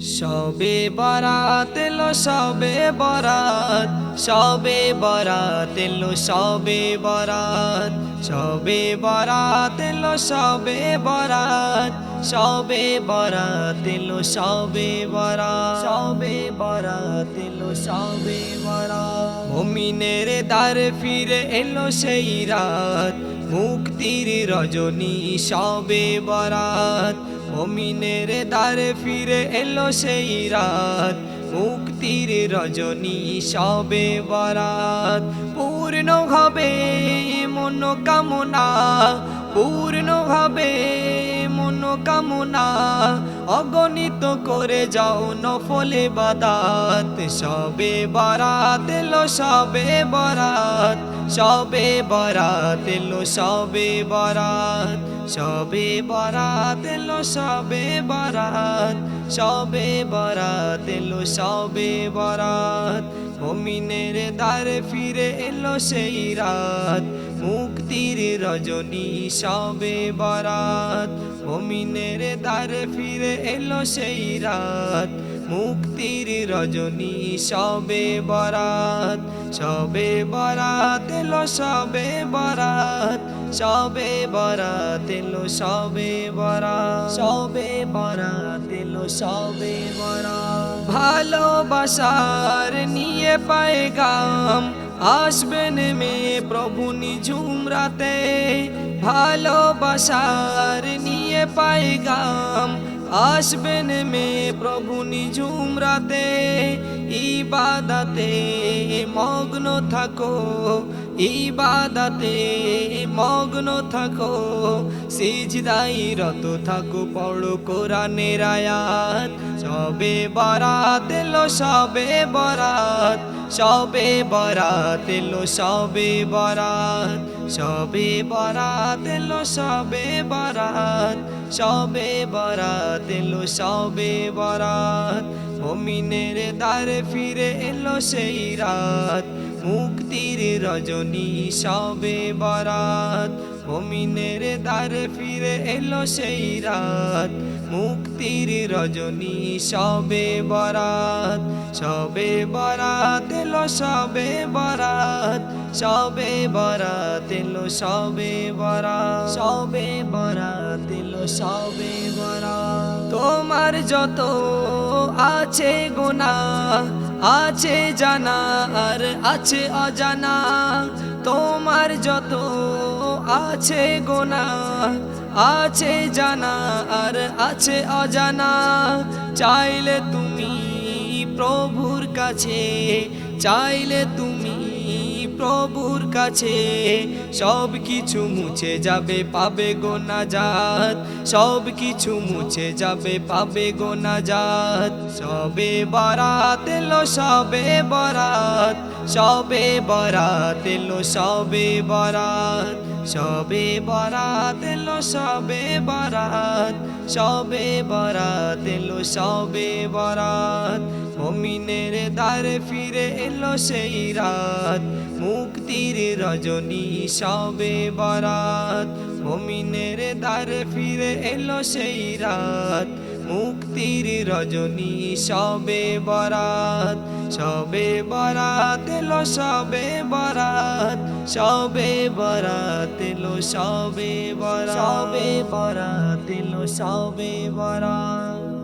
সবে বরাত এলো, সবে বরাত সবে বরাত এলো, সবে বরাত সবে বরাত এলো, সবে বরাত সবে বরাত এলো, সবে বরাত সবে বরাত এলো, সবে বরাত। মুমিনের দ্বার ফিরে এলো সেই রাত, মুক্তির রজনী সবে বরাত মমিনের দ্বারে ফিরে এলো সেই রাত। মুক্তির রজনী সবে বরাত। পূর্ণ হবে মনোকামনা, পূর্ণ হবে মনোকামনা অগণিত করে যাও নফলে বাদাত সবে বরাত এলো, সবে বরাত সবে বরাত এলো, সবে বরাত সবে বরাত এলো, সবে বরাত সবে বরাত এলো, সবে বরাত। মমিনের দ্বারে ফিরে এলো সেই রাত, মুক্তির রজনী সবে বরাত। মমিনের দ্বারে ফিরে এলো সেই রাত। মুক্তির রজনী, সবে বরাত সবে বরাত এলো, সবে বরাত সবে বরাত এলো, সবে বরাত সবে বরাত এলো, সবে বরাত। ভালোবাসার নিয়ে পায়গাম আসবেন মেয়ে প্রভু নিঝুম রাতে। ভালোবাসার নিয়ে পায়গাম আসবেন মেয়ে প্রভু নিঝুম রাতে। ইবাদাতে মগ্ন থাকো। ইবাদাতে মগ্ন থাকো। সিজদাই রত থাকো, পড়ো কোরআনের আয়াত। সবে বরাত এলো, সবে বরাত সবে বরাত এলো, সবে বরাত সবে বরাত এলো, সবে বরাত সবে বরাত এলো, সবে বরাত। মমিনের দ্বারে ফিরে এলো সেই রাত, মুক্তির রজনী সবে বরাত। মমিনের দ্বারে ফিরে এলো সেই রাত। মুক্তির রজনী, সবে বরাত সবে বরাত এলো, সবে বরাত সবে বরাত এলো, সবে বরাত সবে বরাত এলো, সবে বরাত। তোমার যত আছে গোনা, আছে জানা আর আছে অজানা, তোমার যত আছে গোনা আছে জানা আর আছে অজানা। চাইলে তুমি প্রভুর কাছে চাইলে তুমি প্রভুর কাছে। সব কিছু মুছে যাবে, পাবে গোনা জাত সব কিছু মুছে যাবে, পাবে গোনা জাত সবে বরাত এলো, সবে বরাত। সবে বরাত এলো, সবে বরাত। সবে বরাত এলো, সবে বরাত। সবে বরাত এলো, সবে বরাত। মমিনের দ্বারে ফিরে এলো সেই রাত। মুক্তির রজনী সবে বরাত। মমিনের দ্বারে ফিরে এলো সেই রাত। মুক্তির রজনী সবে বরাত। সবে বরাত এলো, সবে বরাত। সবে বরাত এলো, সবে বরাত। সবে বরাত এলো, সবে বরাত।